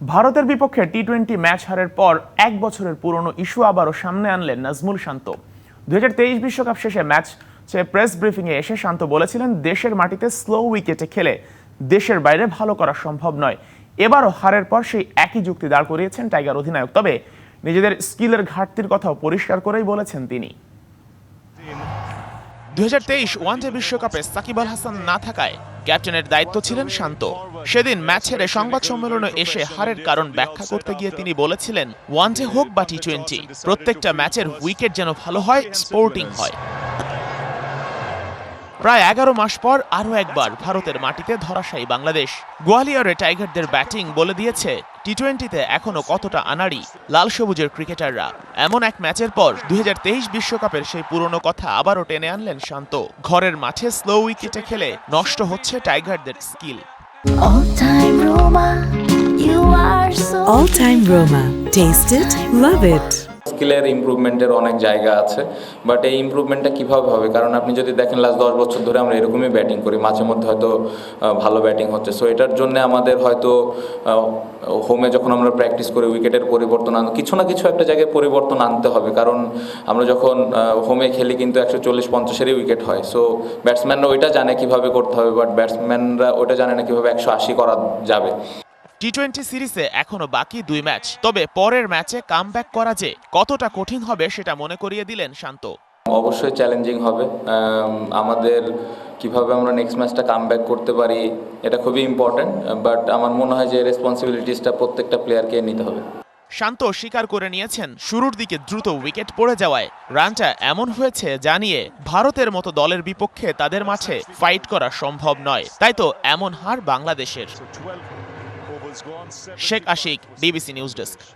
ভারতের বিপক্ষে T twenty match হারের পর এক বছরের পুরনো ইস্যু আবারও সামনে আনলেন নাজমুল শান্ত। দুই বিশ্বকাপ শেষে ম্যাচ প্রেস ব্রিফিংয়ে এসে শান্ত বলেছিলেন, দেশের মাটিতে স্লো উইকেটে খেলে দেশের বাইরে ভালো করা সম্ভব নয়। এবারও হারের পর সেই একই যুক্তি দাঁড় করিয়েছেন টাইগার অধিনায়ক। তবে নিজেদের স্কিলের ঘাটতির কথাও পরিষ্কার করেই বলেছেন তিনি। দুই ওয়ানডে বিশ্বকাপে সাকিব আল হাসান না থাকায় ক্যাপ্টেনের দায়িত্ব ছিলেন শান্ত। সেদিন ম্যাচ হেরে সংবাদ সম্মেলনে এসে হারের কারণ ব্যাখ্যা করতে গিয়ে তিনি বলেছিলেন, ওয়ান ডে হোক বা টি টোয়েন্টি প্রত্যেকটা ম্যাচের উইকেট যেন ভালো হয়, স্পোর্টিং হয়। প্রায় এগারো মাস পর আরও একবার ভারতের মাটিতে ধরাশায়ী বাংলাদেশ গোয়ালিয়রে টাইগারদের ব্যাটিং বলে দিয়েছে টি টোয়েন্টিতে এখনও কতটা আনাড়ি লাল সবুজের ক্রিকেটাররা এমন এক ম্যাচের পর দুই বিশ্বকাপের সেই পুরনো কথা আবারও টেনে আনলেন শান্ত ঘরের মাঠে স্লো উইকেটে খেলে নষ্ট হচ্ছে টাইগারদের skill All Time Roma. Taste it, love it. স্কিলের ইমপ্রুভমেন্টের অনেক জায়গা আছে বাট এই ইম্প্রুভমেন্টটা কীভাবে হবে? কারণ আপনি যদি দেখেন লাস্ট দশ বছর ধরে আমরা এরকমই ব্যাটিং করি, মাঝে মধ্যে হয়তো ভালো ব্যাটিং হচ্ছে। সো এটার জন্য আমাদের হয়তো হোমে যখন আমরা প্র্যাকটিস করি উইকেটের পরিবর্তন আন, কিছু না কিছু একটা জায়গায় পরিবর্তন আনতে হবে। কারণ আমরা যখন হোমে খেলি কিন্তু একশো চল্লিশ পঞ্চাশেরই উইকেট হয়। সো ব্যাটসম্যানরা ওইটা জানে কীভাবে করতে হবে বাট ব্যাটসম্যানরা ওইটা জানে না কীভাবে একশো আশি করা যাবে। টি টোয়েন্টি সিরিজে এখনও বাকি দুই ম্যাচ। তবে পরের ম্যাচে কাম করা যে কতটা কঠিন হবে সেটা মনে করিয়ে দিলেন শান্ত। অবশ্যই চ্যালেঞ্জিং হবে। আম, আমাদের কীভাবে আমরা নেক্সট ম্যাচটা কাম করতে পারি এটা খুবই ইম্পর্ট্যান্ট বাট আমার মনে হয় যে রেসপন্সিবিলিটিসটা প্রত্যেকটা প্লেয়ারকে নিতে হবে। শান্ত স্বীকার করে নিয়েছেন শুরুর দিকে দ্রুত উইকেট পড়ে যাওয়ায়। রানটা এমন হয়েছে জানিয়ে ভারতের মতো দলের বিপক্ষে তাদের মাঠে ফাইট করা সম্ভব নয়। তাই তো এমন হার বাংলাদেশের। Shake Sheikh shake, BBC News Desk.